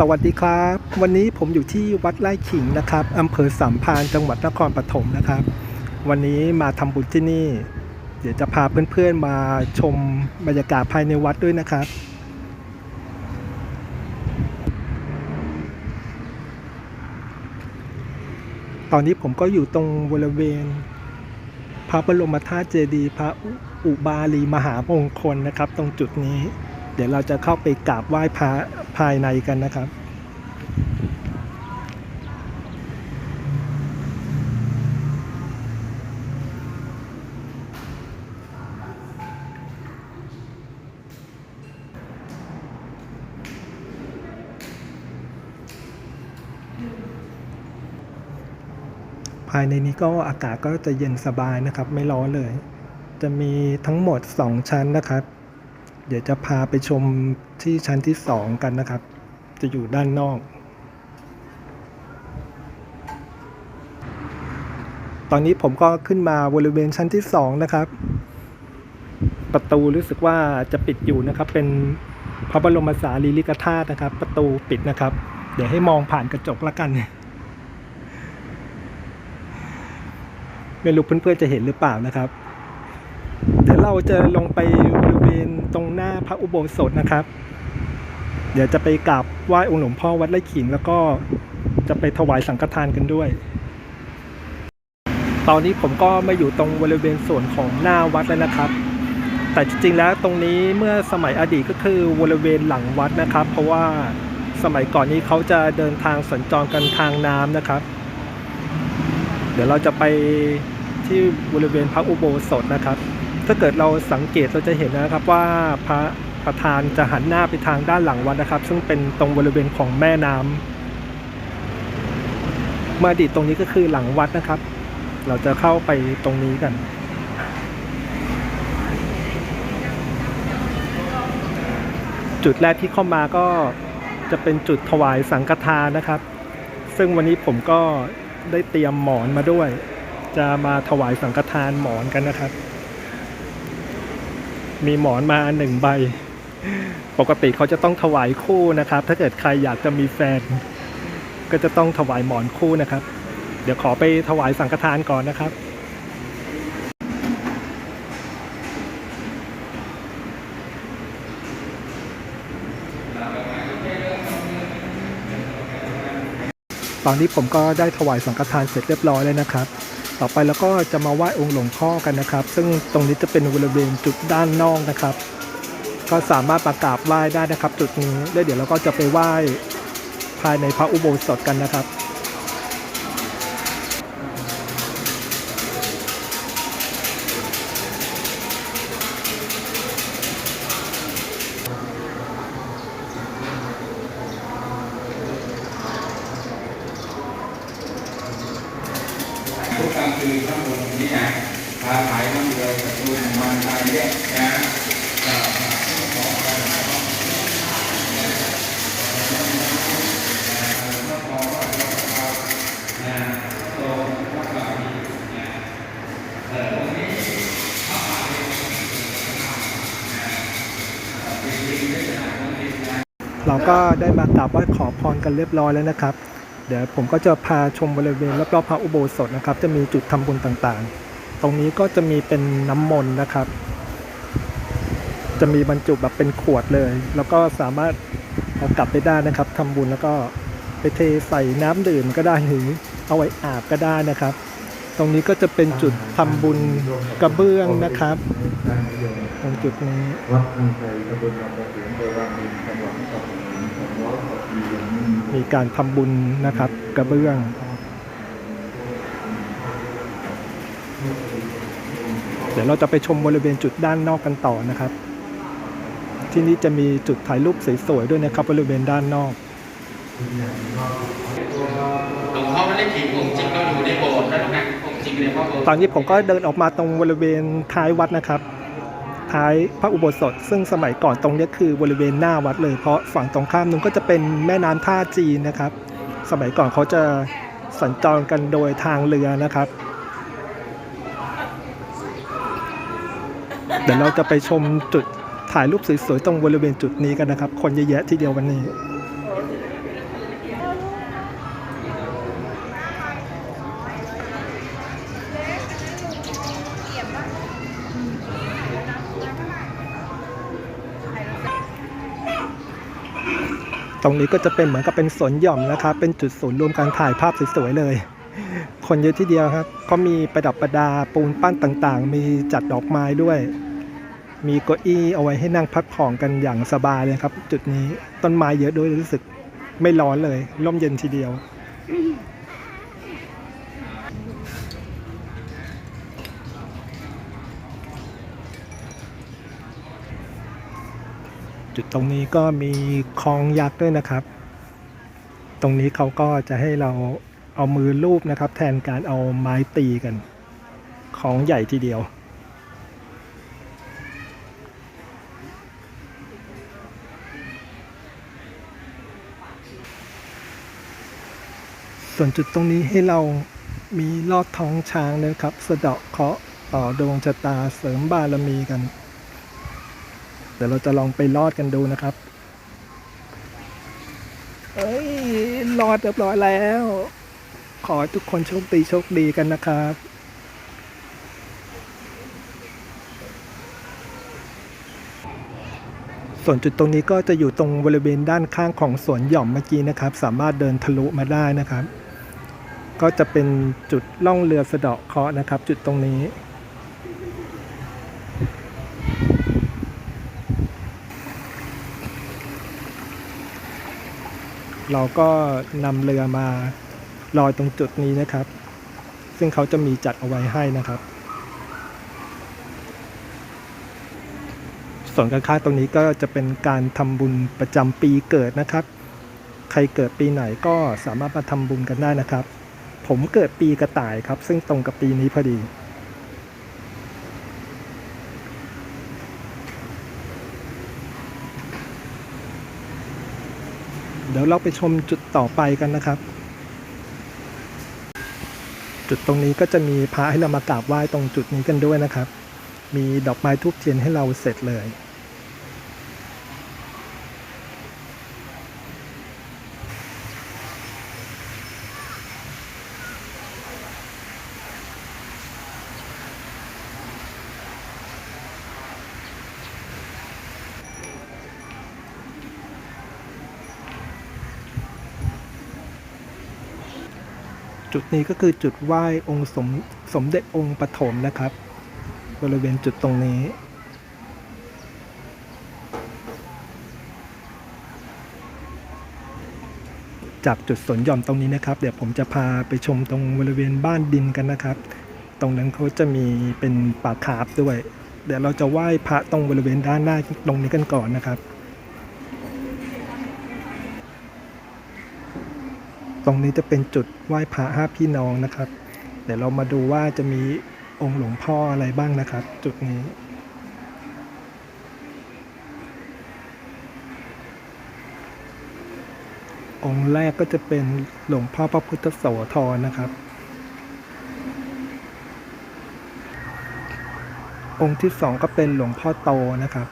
สวัสดีครับ วันนี้ผมอยู่ที่วัดไร่ขิงนะครับอำเภอสามพานจังหวัดนครปฐมนะครับ วันนี้มาทำบุญที่นี่ เดี๋ยวจะพาเพื่อนๆมาชมบรรยากาศภายในวัดด้วยนะครับ ตอนนี้ผมก็อยู่ตรงบริเวณ พระบรมธาตุเจดีย์พระอุบาลีมหามงคลนะครับ ตรงจุดนี้ เดี๋ยวเราจะเข้าไปกราบไหว้พระภายในกันนะครับภายในนี้ก็อากาศก็จะเย็นสบายนะครับ ไม่ร้อนเลย จะมีทั้งหมด 2 ชั้นนะครับ เดี๋ยวจะพาไปชมที่ชั้นที่2กันนะครับ จะอยู่ด้านนอก ตอนนี้ผมก็ขึ้นมาบริเวณชั้นที่2นะครับ ประตูรู้สึกว่าจะปิดอยู่นะครับ เป็นพระบรมสารีริกธาตุนะครับ ประตูปิดนะครับ เดี๋ยวให้มองผ่านกระจกละกันไม่รู้เพื่อนๆจะเห็นหรือเปล่านะครับ เราจะลงไปบริเวณตรงหน้าพระอุโบสถนะครับ เดี๋ยวจะไปกราบไหว้องค์หลวงพ่อวัดไร่ขิงแล้วก็จะไปถวายสังฆทานกันด้วย ตอนนี้ผมก็มาอยู่ตรงบริเวณส่วนของหน้าวัดแล้วนะครับ แต่จริงๆแล้วตรงนี้เมื่อสมัยอดีตก็คือบริเวณหลังวัดนะครับ เพราะว่าสมัยก่อนนี้เขาจะเดินทางสัญจรกันทางน้ำนะครับ เดี๋ยวเราจะไปที่บริเวณพระอุโบสถนะครับ ถ้าเกิดเราสังเกตเราจะเห็นนะครับว่าพระประธานจะหันหน้าไปทางด้านหลังวัดนะครับ ซึ่งเป็นตรงบริเวณของแม่น้ำมาดีตตรงนี้ก็คือหลังวัดนะครับ เราจะเข้าไปตรงนี้กัน จุดแรกที่เข้ามาก็จะเป็นจุดถวายสังฆทานนะครับ ซึ่งวันนี้ผมก็ได้เตรียมหมอนมาด้วย จะมาถวายสังฆทานหมอนกันนะครับ มีหมอนมาหนึ่งใบ ปกติเขาจะต้องถวายคู่นะครับ ถ้าเกิดใครอยากจะมีแฟน ก็จะต้องถวายหมอนคู่นะครับ เดี๋ยวขอไปถวายสังฆทานก่อนนะครับตอนนี้ผมก็ได้ถวายสังฆทานเสร็จเรียบร้อยแล้วนะครับ ต่อไปแล้วก็จะมาไหว้องค์หลวงพ่อกันนะครับ ซึ่งตรงนี้จะเป็นบริเวณจุดด้านนอกนะครับ ก็สามารถมากราบไหว้ได้นะครับ จุดนี้แล้วเดี๋ยวเราก็จะไปไหว้ภายในพระอุโบสถกันนะครับ ทุกกลางคืนข้างบนนี้นะค้าขายน้ำเดือดตูนมันไทยเนี่ยนะเเรา ก็ได้มากราบไหว้ขอพรกันเรียบร้อยแล้วนะครับ เดี๋ยวผมก็จะพาชมบริเวณรอบๆพระอุโบสถนะครับ จะมีจุดทำบุญต่างๆ ตรงนี้ก็จะมีเป็นน้ำมนต์นะครับ จะมีบรรจุแบบเป็นขวดเลย แล้วก็สามารถเอากลับไปได้นะครับทำบุญแล้วก็ไปเทใส่น้ำดื่มก็ได้หรือเอาไว้อาบก็ได้นะครับ ตรงนี้ก็จะเป็นจุดทำบุญกระเบื้องนะครับตรงจุดนี้วัดอังไทยตำบลลำปะเสียงไปวางดินจังหวัดนครปฐมสองร้อยกว่าปีอย่างมีการทำบุญนะครับกระเบื้องเดี๋ยวเราจะไปชมบริเวณจุดด้านนอกกันต่อนะครับ ที่นี่จะมีจุดถ่ายรูปสวยๆด้วยนะครับบริเวณด้านนอก หลวงพ่อไม่ได้ขิงองค์จริงก็อยู่ในโบสถ์นะลูกนะองค์จริงในพระโบสถ์ตอนนี้ผมก็เดินออกมาตรงบริเวณท้ายวัดนะครับ ท้ายพระอุโบสถ ซึ่งสมัยก่อนตรงนี้คือบริเวณหน้าวัดเลยเพราะฝั่งตรงข้ามนู้นก็จะเป็นแม่น้ำท่าจีนนะครับ สมัยก่อนเขาจะสัญจรกันโดยทางเรือนะครับ เดี๋ยวเราจะไปชมจุดถ่ายรูปสวยๆตรงบริเวณจุดนี้กันนะครับ คนเยอะแยะทีเดียววันนี้ ตรงนี้ก็จะเป็นเหมือนกับเป็นสวนหย่อมนะครับ เป็นจุดศูนย์รวมการถ่ายภาพสวยๆเลย คนเยอะที่เดียวครับเขามีประดับประดาปูนปั้นต่างๆ มีจัดดอกไม้ด้วย มีเก้าอี้เอาไว้ให้นั่งพักผ่อนกันอย่างสบายเลยครับ จุดนี้ต้นไม้เยอะด้วยรู้สึกไม่ร้อนเลย ร่มเย็นทีเดียว จุดตรงนี้ก็มีคลองยักษ์ด้วยนะครับ ตรงนี้เขาก็จะให้เราเอามือลูบนะครับ แทนการเอาไม้ตีกันของใหญ่ทีเดียว ส่วนจุดตรงนี้ให้เรามีลอดท้องช้างนะครับ สะเดาะเคราะห์ต่อดวงชะตาเสริมบารมีกัน เดี๋ยวเราจะลองไปลอดกันดูนะครับ เอ้ยรอดเรียบร้อยแล้ว ขอทุกคนโชคดีโชคดีกันนะครับส่วนจุดตรงนี้ก็จะอยู่ตรงบริเวณด้านข้างของสวนหย่อมเมื่อกี้นะครับ สามารถเดินทะลุมาได้นะครับ ก็จะเป็นจุดล่องเรือสะเดาะเคราะห์นะครับ จุดตรงนี้ เราก็นำเรือมาลอยตรงจุดนี้นะครับ ซึ่งเขาจะมีจัดเอาไว้ให้นะครับ ส่วนข้างๆตรงนี้ก็จะเป็นการทำบุญประจำปีเกิดนะครับ ใครเกิดปีไหนก็สามารถมาทำบุญกันได้นะครับ ผมเกิดปีกระต่ายครับ ซึ่งตรงกับปีนี้พอดี เดี๋ยวเราไปชมจุดต่อไปกันนะครับ จุดตรงนี้ก็จะมีพระให้เรามากราบไหว้ตรงจุดนี้กันด้วยนะครับ มีดอกไม้ทุบเทียนให้เราเสร็จเลย จุดนี้ก็คือจุดไหว้องค์สมสมเด็จองค์ปฐมนะครับ บริเวณจุดตรงนี้ จากจุดสนหย่อมตรงนี้นะครับ เดี๋ยวผมจะพาไปชมตรงบริเวณบ้านดินกันนะครับ ตรงนั้นเขาจะมีเป็นป่าคาบด้วย เดี๋ยวเราจะไหว้พระตรงบริเวณด้านหน้าตรงนี้กันก่อนนะครับ ตรงนี้จะเป็นจุดไหว้พระห้าพี่น้องนะครับ เดี๋ยวเรามาดูว่าจะมีองค์หลวงพ่ออะไรบ้างนะครับ จุดนี้องค์แรกก็จะเป็นหลวงพ่อพระพุทธโสธรนะครับ องค์ที่สองก็เป็นหลวงพ่อโตนะครับ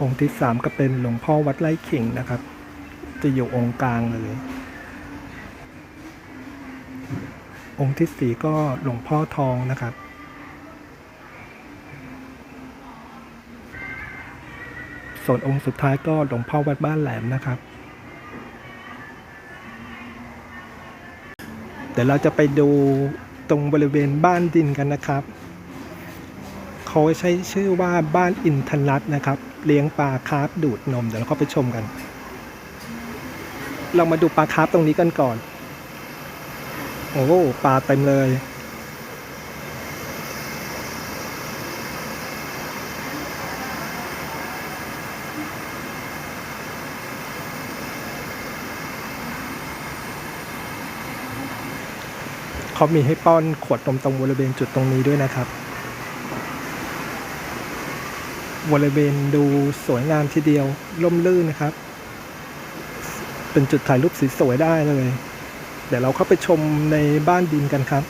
องค์ที่สามก็เป็นหลวงพ่อวัดไร่ขิงนะครับ จะอยู่องค์กลางเลย องค์ที่สี่ก็หลวงพ่อทองนะครับ ส่วนองค์สุดท้ายก็หลวงพ่อวัดบ้านแหลมนะครับ เดี๋ยวเราจะไปดูตรงบริเวณบ้านดินกันนะครับ เขาใช้ชื่อว่าบ้านอินทนัทนะครับ เลี้ยงปลาคาร์ฟดูดนม เดี๋ยวเราก็ไปชมกัน เรามาดูปลาคาร์ฟตรงนี้กันก่อน โอ้ปลาเต็มเลย เขามีให้ป้อนขวดนมตรงบริเวณจุดตรงนี้ด้วยนะครับ บริเวณดูสวยงามทีเดียวล่มลื่นนะครับ เป็นจุดถ่ายรูปสวยๆได้เลย เดี๋ยวเราเข้าไปชมในบ้านดินกันครับ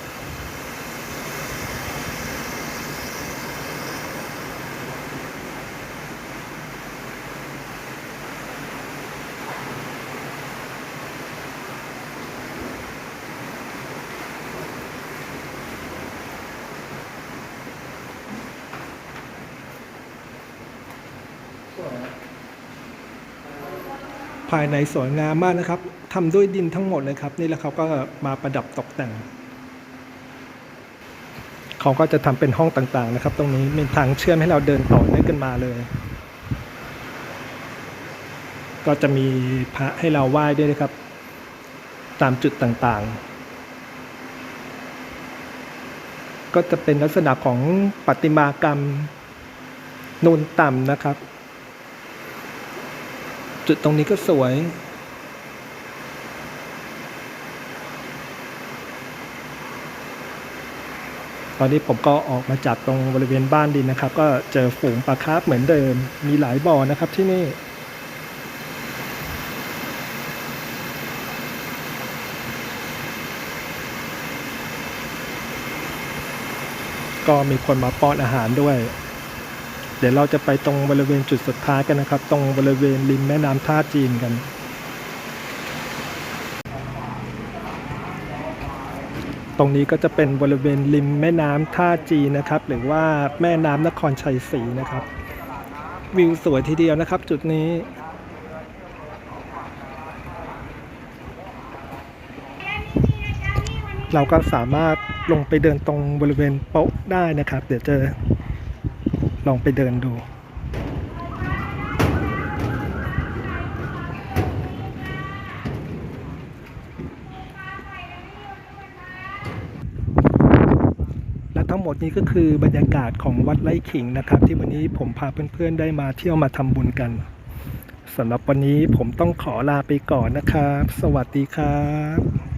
ภายในสวยงามมากนะครับทำด้วยดินทั้งหมดเลยครับ นี่แหละเขาก็มาประดับตกแต่งเขาก็จะทำเป็นห้องต่างๆนะครับ ตรงนี้มีทางเชื่อมให้เราเดินต่อเนื่องกันมาเลย ก็จะมีพระให้เราไหว้ด้วยนะครับ ตามจุดต่างๆก็จะเป็นลักษณะของประติมากรรมนูนต่ำนะครับ จุดตรงนี้ก็สวย ตอนนี้ผมก็ออกมาจากตรงบริเวณบ้านดินนะครับ ก็เจอฝูงปลาคาร์ฟเหมือนเดิม มีหลายบ่อนะครับที่นี่ก็มีคนมาป้อนอาหารด้วย เดี๋ยวเราจะไปตรงบริเวณจุดสุดท้ายกันนะครับ ตรงบริเวณริมแม่น้ำท่าจีนกันตรงนี้ก็จะเป็นบริเวณริมแม่น้ำท่าจีนนะครับ หรือว่าแม่น้ำนครชัยศรีนะครับ วิวสวยทีเดียวนะครับ จุดนี้ เราก็สามารถลงไปเดินตรงบริเวณโป๊ะได้นะครับ เดี๋ยวจะ องไปเดินดู และทั้งหมดนี้ก็คือบรรยากาศของวัดไร่ขิงนะครับ ที่วันนี้ผมพาเพื่อนๆได้มาเที่ยวมาทำบุญกันสำหรับวันนี้ผมต้องขอลาไปก่อนนะครับ สวัสดีครับ